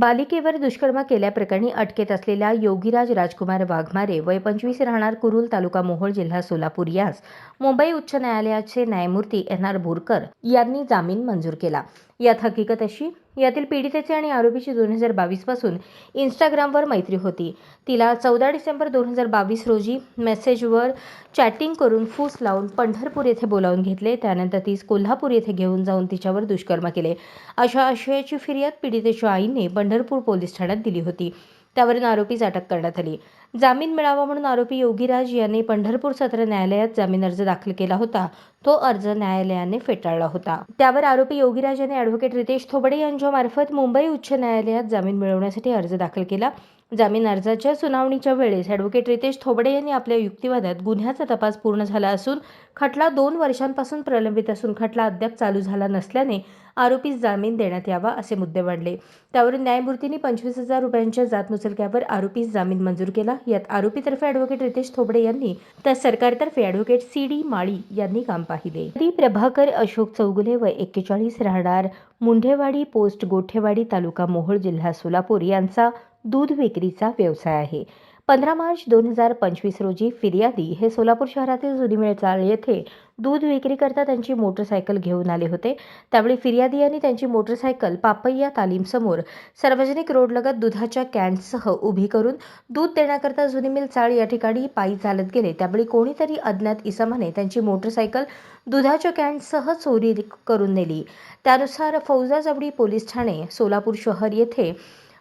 बालिकेवर दुष्कर्म केल्याप्रकरणी अटकेत असलेल्या योगीराज राजकुमार वाघमारे वय पंचवीस राहणार कुरुल तालुका मोहोळ जिल्हा सोलापूर यास मुंबई उच्च न्यायालयाचे न्यायमूर्ती एन आर बोरकर यांनी जामीन मंजूर केला. यात हकीकत अशी यातील पीडितेचे आणि आरोपीची दोन हजार बावीसपासून इंस्टाग्रामवर मैत्री होती. तिला चौदा डिसेंबर दोन हजार बावीस रोजी मेसेजवर चॅटिंग करून फूस लावून पंढरपूर येथे बोलावून घेतले. त्यानंतर तीस कोल्हापूर येथे घेऊन जाऊन तिच्यावर दुष्कर्म केले. अशा आशयाची फिर्याद पीडितेच्या आईने पंढरपूर पोलीस ठाण्यात दिली होती. त्यावरून आरोपीस अटक करण्यात आली. जामीन मिळावा म्हणून आरोपी योगीराज यांनी पंढरपूर सत्र न्यायालयात जामीन अर्ज दाखल केला होता. तो अर्ज न्यायालयाने फेटाळला होता. त्यावर आरोपी योगीराज यांनी ॲडव्होकेट रितेश थोबडे यांच्यामार्फत मुंबई उच्च न्यायालयात जामीन मिळवण्यासाठी अर्ज दाखल केला. जामीन अर्जाच्या सुनावणीच्या वेळेस ॲडव्होकेट रितेश थोबडे यांनी आपल्या युक्तिवादात गुन्ह्याचा तपास पूर्ण झाला असून खटला दोन वर्षांपासून प्रलंबित असून खटला अद्याप चालू झाला नसल्याने आरोपीस जामीन देण्यात यावा असे मुद्दे मांडले त्यावरून न्यायमूर्तींनी पंचवीस हजार रुपयांच्या जातमुचलक्यावर आरोपीस जामीन मंजूर केला. यात आरोपीतर्फे ॲडव्होकेट रितेश थोबडे यांनी तर सरकारतर्फे ॲडव्होकेट सी डी माळी यांनी काम पाहिले. डी प्रभाकर अशोक चौगुले व एक्केचाळीस राहणार मुंढेवाडी पोस्ट गोठेवाडी तालुका मोहोळ जिल्हा सोलापूर यांचा दूध विक्रीचा व्यवसाय आहे. पंधरा मार्च दोन हजार पंचवीस रोजी फिर्यादी हे सोलापूर शहरातील जुनीमेळ चाळ येथे दूध विक्रीकरता त्यांची मोटरसायकल घेऊन आले होते. त्यावेळी फिर्यादी यांनी त्यांची मोटरसायकल पापय्या तालीमसमोर सार्वजनिक रोडलगत दुधाच्या कॅन्ससह उभी करून दूध देण्याकरता जुनी मिल चाळ या ठिकाणी पायी चालत गेले. त्यावेळी कोणीतरी अज्ञात इसमाने त्यांची मोटरसायकल दुधाच्या कॅन्ससह चोरी करून नेली. त्यानुसार फौजाजवडी पोलीस ठाणे सोलापूर शहर येथे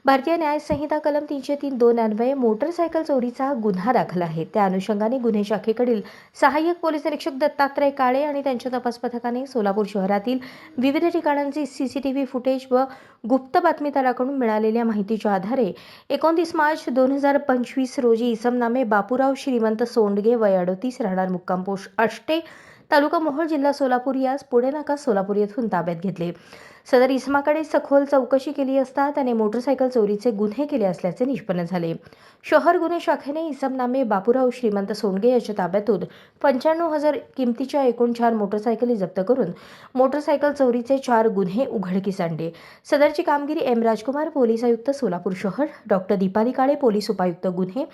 भारतीय न्यायसंहिता कलम तीनशे तीन दोन अन्वये मोटरसायकल चोरीचा गुन्हा दाखल आहे. त्या अनुषंगाने गुन्हे शाखेकडील सहाय्यक पोलीस निरीक्षक दत्तात्रय काळे आणि त्यांच्या तपास पथकाने सोलापूर शहरातील विविध ठिकाणांचे सीसीटीव्ही फुटेज व गुप्त बातमीदाराकडून मिळालेल्या माहितीच्या आधारे एकोणतीस मार्च दोन हजार पंचवीस रोजी इसमनामे बापूराव श्रीमंत सोंडगे वय अडोतीस राहणार मुक्काम पोस्ट आष्टे तालुका मोहोळ जिल्हा सोलापूर यास पुणे नाका सोलापूर येथून ताब्यात घेतले. सदर इसमाकडे सखोल चौकशी केली असता त्याने मोटरसायकल चोरीचे गुन्हे केले असल्याचे निष्पन्न झाले. शहर गुन्हे शाखेने इसमनामे बापूराव श्रीमंत सोंडगे याच्या ताब्यातून पंच्याण्णव हजार किमतीच्या एकूण चार मोटरसायकली जप्त करून मोटरसायकल चोरीचे चार गुन्हे उघडकीस आणले. सदरची कामगिरी एम राजकुमार पोलीस आयुक्त सोलापूर शहर डॉक्टर दीपाली काळे पोलीस उपायुक्त गुन्हे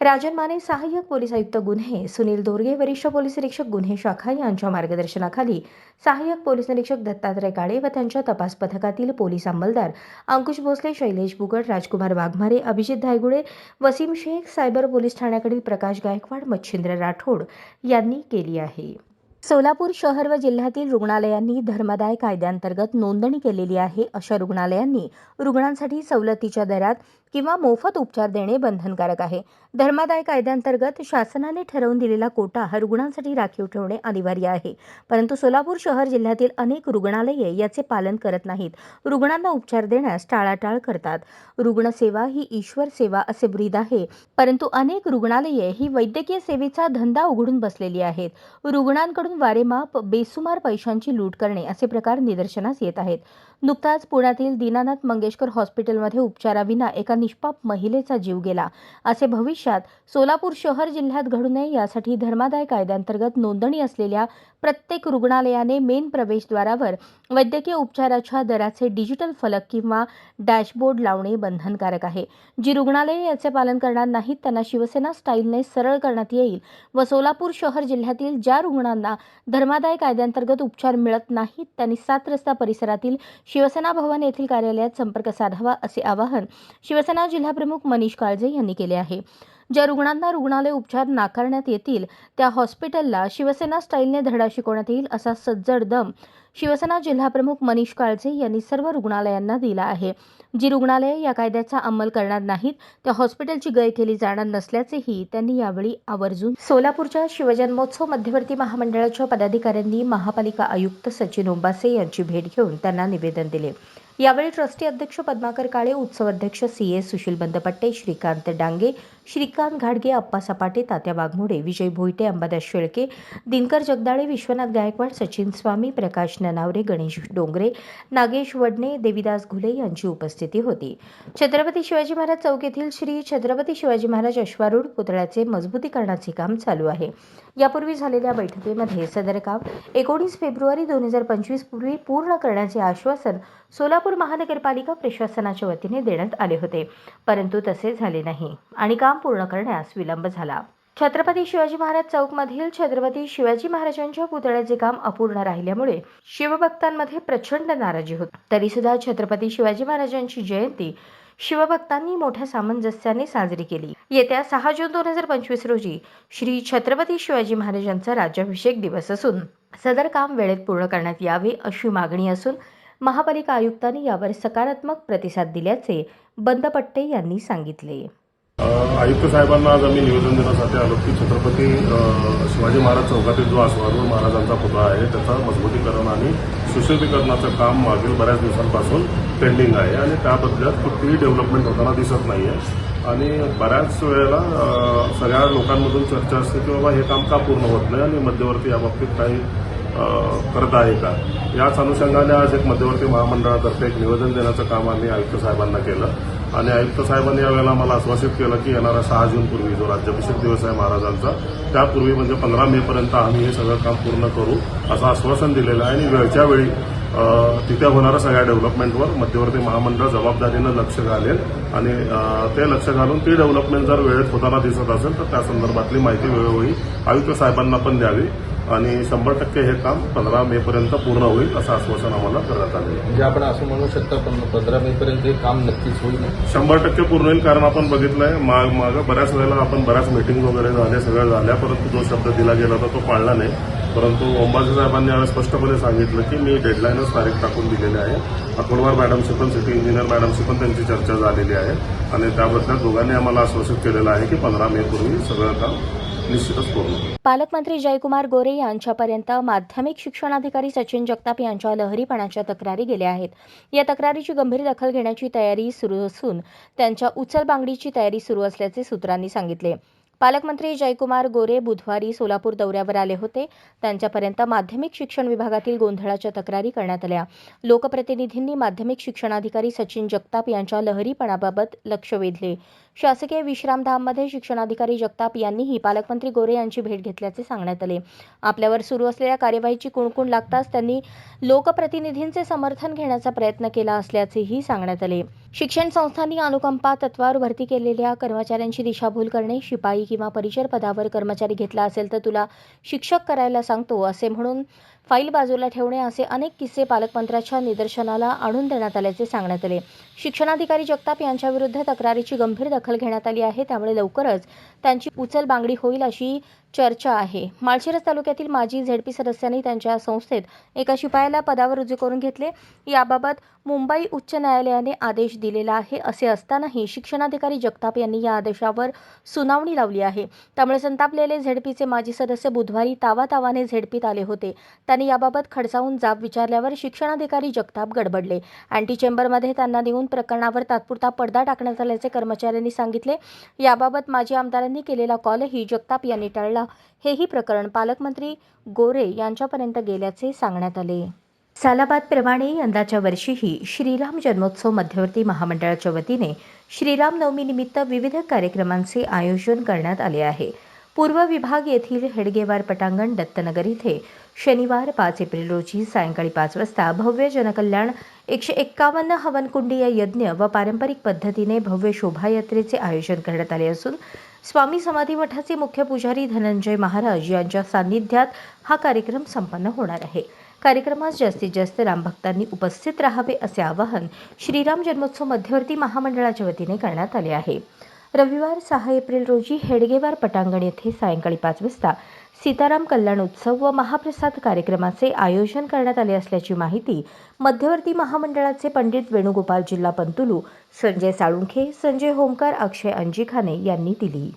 राजन माने सहाय्यक पोलीस आयुक्त गुन्हे सुनील दोरगे वरिष्ठ पोलीस निरीक्षक गुन्हे शाखा यांच्या मार्गदर्शनाखाली सहाय्यक पोलीस निरीक्षक दत्तात्रय काळे व त्यांच्या तपास पथकातील पोलीस अंमलदार अंकुश भोसले शैलेश बुगड राजकुमार वाघमारे अभिजित धायगुडे वसीम शेख सायबर पोलीस ठाण्याकडील प्रकाश गायकवाड मच्छिंद्र राठोड यांनी केली आहे. सोलापूर शहर व जिल्ह्यातील रुग्णालयांनी धर्मदाय कायद्यांतर्गत नोंदणी केलेली आहे. अशा रुग्णालयांनी रुग्णांसाठी सवलतीच्या दरात किंवा मोफत उपचार देणे बंधनकारक आहे. धर्मादाय कायद्यांतर्गत शासनाने ठरवून दिलेला कोटा हा रुग्णांसाठी राखीव ठेवणे अनिवार्य आहे. परंतु सोलापूर शहर जिल्ह्यातील अनेक रुग्णालये याचे पालन करत नाहीत. रुग्णांना उपचार देण्यास टाळाटाळ करतात. रुग्णसेवा ही ईश्वर सेवा असे ब्रीद आहे. परंतु अनेक रुग्णालये ही वैद्यकीय सेवेचा धंदा उघडून बसलेली आहेत. रुग्णांकडून वारेमाप बेसुमार पैशांची लूट करणे असे प्रकार निदर्शनास येत आहेत. नुकताच पुण्यातील दीनानाथ मंगेशकर हॉस्पिटलमध्ये उपचाराविना एका निष्पाप महिलेचा जीव गेला. असे भविष्यात सोलापूर शहर जिल्ह्यात घडू नये यासाठी धर्मादाय कायद्यांतर्गत नोंदणी असलेल्या प्रत्येक रुग्णालयाने मेन प्रवेशद्वारावर वैद्यकीय उपचाराच्या दराचे डिजिटल फलक किंवा डॅशबोर्ड लावणे बंधनकारक आहे. जी रुग्णालये याचे पालन करणार नाहीत त्यांना शिवसेना स्टाईलने सरळ करण्यात येईल व सोलापूर शहर जिल्ह्यातील ज्या रुग्णांना धर्मादाय कायद्यांतर्गत उपचार मिळत नाहीत त्यांनी सात रस्ता परिसरातील शिवसेना भवन येथील कार्यालयात संपर्क साधावा असे आवाहन शिवसेना जिल्हाप्रमुख मनीष काळजे यांनी केले आहे. ज्या रुग्णांना रुग्णालय उपचार नाकारण्यात येतील त्या हॉस्पिटलला शिवसेना स्टाईलने धडा शिकवण्यात येईल असा सज्जड दम शिवसेना जिल्हाप्रमुख मनीष काळजे यांनी सर्व रुग्णालयांना दिला आहे. जी रुग्णालये या कायद्याचा अंमल करणार नाहीत त्या हॉस्पिटलची गय केली जाणार नसल्याचेही त्यांनी यावेळी आवर्जून सोलापूरच्या शिवजन्मोत्सव मध्यवर्ती महामंडळाच्या पदाधिकाऱ्यांनी महापालिका आयुक्त सचिन ओंबासे यांची भेट घेऊन त्यांना निवेदन दिले. यावेळी ट्रस्टी अध्यक्ष पद्माकर काळे उत्सव अध्यक्ष सी एस सुशील बंदपट्टे श्रीकांत डांगे श्रीकांत घाडगे अप्पा सपाटे तात्या वाघमोडे विजय भोईटे अंबादास शेळके दिनकर जगदाळे विश्वनाथ गायकवाड सचिन स्वामी प्रकाश ननावरे गणेश डोंगरे नागेश वडणे देविदास घुले यांची उपस्थिती होती. छत्रपती शिवाजी महाराज चौक येथील श्री छत्रपती शिवाजी महाराज अश्वारूढ पुतळ्याचे मजबूतीकरणाचे काम चालू आहे. यापूर्वी झालेल्या बैठकीमध्ये सदर काम एकोणीस फेब्रुवारी दोन हजार पंचवीस पूर्वी पूर्ण करण्याचे आश्वासन सोलापूर महानगरपालिका प्रशासनाच्या वतीने देण्यात आले होते. परंतु तसे झाले नाही आणि काम पूर्ण करण्यास विलंब झाला. छत्रपती शिवाजी महाराज चौकमधील छत्रपती शिवाजी महाराजांच्या पुतळ्याचे काम अपूर्ण राहिल्यामुळे शिवभक्तांमध्ये प्रचंड नाराजी होती. तरीसुद्धा छत्रपती शिवाजी महाराजांची जयंती शिवभक्तांनी मोठ्या सामंजस्याने साजरी केली. येत्या सहा जून दोन हजार पंचवीस रोजी श्री छत्रपती शिवाजी महाराजांचा राज्याभिषेक दिवस असून सदर काम वेळेत पूर्ण करण्यात यावे अशी मागणी असून महापालिका आयुक्तांनी यावर सकारात्मक प्रतिसाद दिल्याचे बंदपट्टे यांनी सांगितले. आयुक्त साहेबांना आज आम्ही निवेदन देण्यासाठी आलो की छत्रपती शिवाजी महाराज चौकातील जो आश्वारूढ महाराजांचा पुतळा आहे त्याचा मजबूतीकरण आणि सुशोभीकरणाचं काम मागील बऱ्याच दिवसांपासून पेंडिंग आहे आणि त्याबद्दल कुठलीही डेव्हलपमेंट होताना दिसत नाही आहे आणि बऱ्याच वेळेला सगळ्या लोकांमधून चर्चा असते की बाबा हे काम का पूर्ण होत नाही आणि मध्यवर्ती याबाबतीत काही करत आहे का? याच अनुषंगाने आज एक मध्यवर्ती महामंडळातर्फे एक निवेदन देण्याचं काम आम्ही आयुक्त साहेबांना केलं. आणि आयुक्त साहेबांनी यावेळेला मला आश्वासित केलं की येणारा सहा जून पूर्वी जो राज्याभिषेक दिवस आहे महाराजांचा त्यापूर्वी म्हणजे पंधरा मेपर्यंत आम्ही हे सगळं काम पूर्ण करू असं आश्वासन दिलेलं आहे. आणि वेळच्या वेळी तिथे होणाऱ्या सगळ्या डेव्हलपमेंटवर मध्यवर्ती महामंडळ जबाबदारीनं लक्ष घालेल आणि ते लक्ष घालून ती डेव्हलपमेंट जर वेळेत होताना दिसत असेल तर त्या संदर्भातली माहिती वेळोवेळी आयुक्त साहेबांना पण द्यावी. आणि शंभर टक्के हे काम पंधरा मे पर्यंत पूर्ण होईल असं आश्वासन आम्हाला करण्यात आलेलं आहे. म्हणजे आपण असं म्हणू शकता पण पंधरा मे पर्यंत हे काम नक्कीच होईल शंभर टक्के पूर्ण होईल कारण आपण बघितलंय मा- मागं बऱ्याच वेळेला आपण बऱ्याच मिटिंग वगैरे झाल्या सगळ्या झाल्या परंतु जो शब्द दिला गेला होता तो पाळला नाही. परंतु ओंबाजी साहेबांनी यावेळेस स्पष्टपणे सांगितलं की मी डेडलाईनच तारीख टाकून दिलेली आहे. अकोलवार मॅडमशी पण सिटी इंजिनियर मॅडमशी पण त्यांची चर्चा झालेली आहे. आणि त्याबद्दल दोघांनी आम्हाला आश्वासित केलेलं आहे की पंधरा मे पूर्वी सगळं काम निश्चितच पूर्ण. पालकमंत्री जयकुमार गोरे यांच्यापर्यंत माध्यमिक शिक्षणाधिकारी सचिन जगताप यांच्या लहरीपणाच्या तक्रारी गेल्या आहेत. या तक्रारीची गंभीर दखल घेण्याची तयारी सुरू असून त्यांच्या उचलबांगडीची तयारी सुरू असल्याचे सूत्रांनी सांगितले. पालकमंत्री जयकुमार गोरे बुधवारी सोलापूर दौऱ्यावर आले होते. त्यांच्यापर्यंत माध्यमिक शिक्षण विभागातील गोंधळाच्या तक्रारी करण्यात आल्या. लोकप्रतिनिधींनी माध्यमिक शिक्षणाधिकारी सचिन जगताप यांच्या लहरीपणाबाबत लक्ष वेधले. शासकीय विश्रामधाममध्ये शिक्षणाधिकारी जगताप यांनीही पालकमंत्री गोरे यांची भेट घेतल्याचे सांगण्यात आले. आपल्यावर सुरू असलेल्या कार्यवाहीची कुणकुण लागताच त्यांनी लोकप्रतिनिधींचे समर्थन घेण्याचा प्रयत्न केला असल्याचेही सांगण्यात आले. शिक्षण संस्थांनी अनुकंपा तत्वावर भरती केलेल्या कर्मचाऱ्यांची दिशाभूल करणे शिपाई किंवा परिचर पदावर कर्मचारी घेतला असेल तर तुला शिक्षक करायला सांगतो असे म्हणून फाईल बाजूला ठेवणे असे अनेक किस्से पालकमंत्र्याच्या निदर्शनाला आणून देण्यात आल्याचे सांगण्यात आले. शिक्षणाधिकारी जगताप यांच्याविरुद्ध तक्रारीची गंभीर दखल घेण्यात आली आहे. त्यामुळे लवकरच त्यांची उचलबांगडी होईल अशी चर्चा आहे. माळशिरस तालुक्यातील माजी झेडपी सदस्यांनी त्यांच्या संस्थेत एका शिपायाला पदावर रुजू करून घेतले. याबाबत मुंबई उच्च न्यायालयाने आदेश दिलेला आहे असे असतानाही शिक्षणाधिकारी जगताप यांनी या आदेशावर सुनावणी लावली आहे. त्यामुळे संतापलेले झेडपीचे माजी सदस्य बुधवारी तावातावाने झेडपीत आले होते. त्यांनी याबाबत खडसावून जाब विचारल्यावर शिक्षणाधिकारी जगताप गडबडले. अँटी चेंबरमध्ये त्यांना नेऊन प्रकरणावर तात्पुरता पडदा टाकण्यात आल्याचे कर्मचाऱ्यांनी सांगितले. याबाबत माजी आमदारांनी केलेला कॉलही जगताप यांनी टाळला. हेही प्रकरण पालकमंत्री गोरे यांच्यापर्यंत गेल्याचे सांगण्यात आले. सालाबादप्रमाणे यंदाच्या वर्षीही श्रीराम जन्मोत्सव मध्यवर्ती महामंडळाच्या वतीने श्रीराम नवमीनिमित्त विविध कार्यक्रमांचे आयोजन करण्यात आले आहे. पूर्व विभाग येथील हेडगेवार पटांगण दत्तनगर इथे शनिवार पाच एप्रिल रोजी सायंकाळी पाच वाजता भव्य जनकल्याण एकशे एक्कावन्न हवनकुंडी या यज्ञ व पारंपरिक पद्धतीने भव्य शोभायात्रेचे आयोजन करण्यात आले असून स्वामी समाधी मठाचे मुख्य पुजारी धनंजय महाराज यांच्या सान्निध्यात हा कार्यक्रम संपन्न होणार आहे. कार्यक्रमास जास्तीत जास्त रामभक्तांनी उपस्थित राहावे असे आवाहन श्रीराम जन्मोत्सव मध्यवर्ती महामंडळाच्या वतीने करण्यात आले आहे. रविवार सहा एप्रिल रोजी हेडगेवार पटांगण येथे सायंकाळी पाच वाजता सीताराम कल्याण उत्सव व महाप्रसाद कार्यक्रमाचे आयोजन करण्यात आले असल्याची माहिती मध्यवर्ती महामंडळाचे पंडित वेणुगोपाल जिल्हा पंतुलू संजय साळुंखे संजय होमकर अक्षय अंजिखाने यांनी दिली.